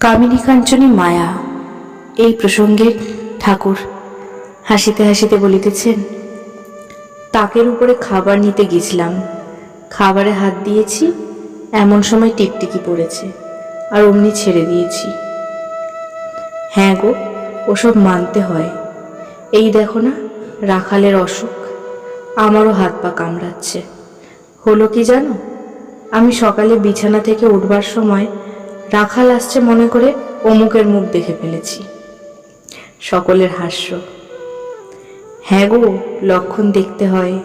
কামিনী কাঞ্চনী মায়া। এই প্রসঙ্গে ঠাকুর হাসিতে হাসিতে বলিতেছেন, তাকের উপরে খাবার নিতে গেছিলাম। খাবারে হাত দিয়েছি, এমন সময় টিকটিকি পড়েছে, আর অমনি ছেড়ে দিয়েছি। হ্যাঁ গো, ওসব মানতে হয়। এই দেখো না, রাখালের অসুখ, আমারও হাত পা কামড়াচ্ছে। হলো কি জানো, আমি সকালে বিছানা থেকে উঠবার সময় রাখাল আসছে মনে করে অমুকের মুখ দেখে ফেলেছি। সকলের হাস্য। হ্যাঁ গো, লক্ষণ দেখতে হয়।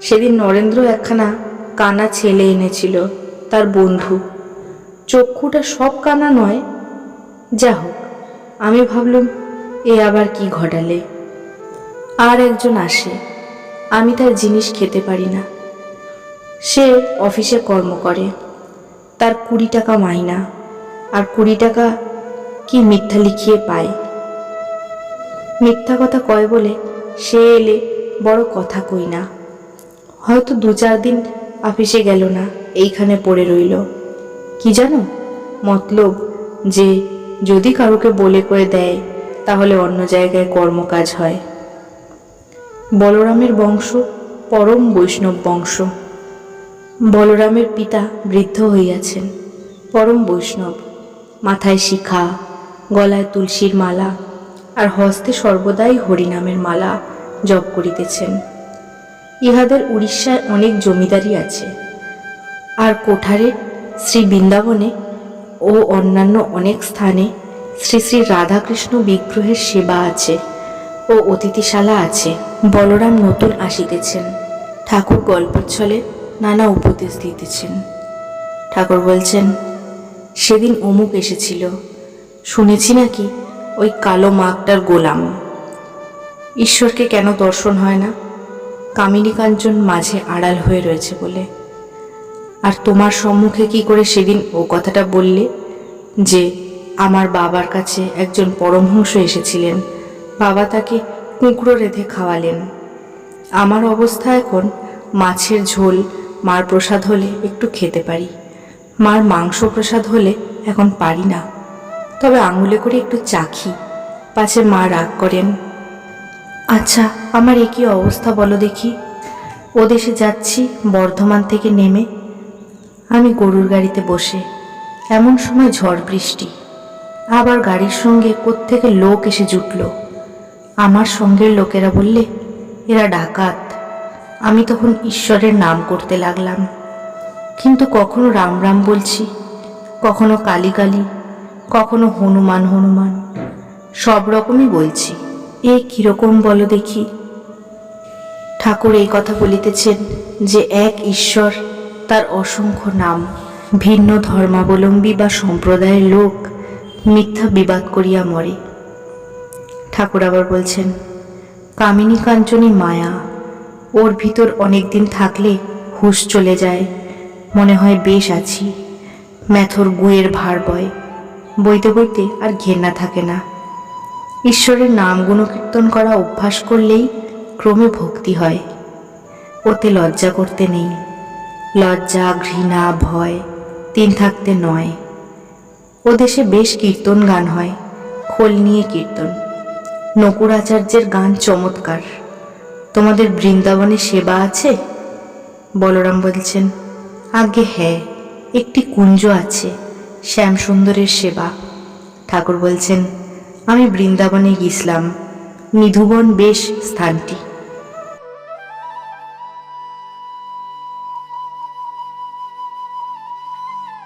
সেদিন নরেন্দ্র একখানা কানা ছেলে এনেছিল, তার বন্ধু। চক্ষুটা সব কানা নয়। যা হোক আমি ভাবলুম, এ আবার কি ঘটালে? আর একজন আসে, আমি তার জিনিস খেতে পারি না। সে অফিসে কর্ম করে, তার কুড়ি টাকা মাইনা। আর কুড়ি টাকা কি মিথ্যা লিখিয়ে পায়? মিথ্যা কথা কয় বলে সে এলে বড় কথা কই না। হয়তো দু চার দিন অফিসে গেল না, এইখানে পড়ে রইল। কি জানো? মতলব যে যদি কারোকে বলে করে দেয়, তাহলে অন্য জায়গায় কর্মকাজ হয়। বলরামের বংশ পরম বৈষ্ণব বংশ। বলরামের পিতা বৃদ্ধ হইয়াছেন, পরম বৈষ্ণব। মাথায় শিখা, গলায় তুলসীর মালা, আর হস্তে সর্বদাই হরিনামের মালা জপ করিতেছেন। ইহাদের উড়িষ্যায় অনেক জমিদারি আছে, আর কোঠারে শ্রী বৃন্দাবনে ও অন্যান্য অনেক স্থানে শ্রী শ্রী রাধাকৃষ্ণ বিগ্রহের সেবা আছে ও অতিথিশালা আছে। বলরাম নতুন আসিতেছেন, ঠাকুর গল্পের ছলে নানা উপদেশ দিতেছেন। ঠাকুর বলছেন সেদিন অমুক এসেছিল। শুনেছি নাকি ওই কালো মাগটার গোলাম। ঈশ্বরকে কেন দর্শন হয় না? কামিনী কাঞ্চন মাঝে আড়াল হয়ে রয়েছে বলে। আর তোমার সম্মুখে কি করে সেদিন ও কথাটা বললে? যে আমার বাবার কাছে একজন পরমহংস এসেছিলেন। বাবা তাকে কুঁকড়ো রেঁধে খাওয়ালেন। আমার অবস্থা এখন মাছের ঝোল, মার প্রসাদ হলে একটু খেতে পারি। মার মাংস প্রসাদ হলে এখন পারি না। তবে আঙুলে করে একটু চাখি পাছে মা রাগ করেন আচ্ছা আমার একই অবস্থা বলো দেখি। ও দেশে যাচ্ছি, বর্ধমান থেকে নেমে। আমি গরুর গাড়িতে বসে। এমন সময় ঝড় বৃষ্টি। আবার গাড়ির সঙ্গে কোত্থেকে লোক এসে জুটল। আমার সঙ্গের লোকেরা বললে, এরা ডাকাত। আমি তখন ঈশ্বরের নাম করতে লাগলাম। কিন্তু কখনো রাম রাম বলছি, কখনো কালী কালী, কখনো হনুমান হনুমান, সব রকমই বলছি। এ কীরকম বলো দেখি? ঠাকুর এই কথা বলিতেছেন যে এক ঈশ্বর তার অসংখ্য নাম, ভিন্ন ধর্মাবলম্বী বা সম্প্রদায়ের লোক মিথ্যা বিবাদ করিয়া মরে। ঠাকুর আবার বলছেন, কামিনী কাঞ্চনী মায়া, ওর ভিতর অনেক দিন থাকলে হুঁশ চলে যায় মনে হয় বেশ আছি। ম্যাথর গুয়ের ভার বয় বইতে বইতে আর ঘেন্না থাকে না। ঈশ্বরের নাম গুণকীর্তন করা অভ্যাস করলেই ক্রমে ভক্তি হয়। ওতে লজ্জা করতে নেই। লজ্জা, ঘৃণা, ভয় তিন থাকতে নয়। ও দেশে বেশ কীর্তন গান হয়। খোল নিয়ে কীর্তন। নকুরাচার্যের গান চমৎকার। তোমাদের বৃন্দাবনে সেবা আছে? বলরাম বলছেন আগে হ্যাঁ একটি কুঞ্জ আছে, শ্যামসুন্দরের সেবা। ঠাকুর বলছেন, আমি বৃন্দাবনে গিয়েছিলাম। নিধুবন বেশ স্থানটি।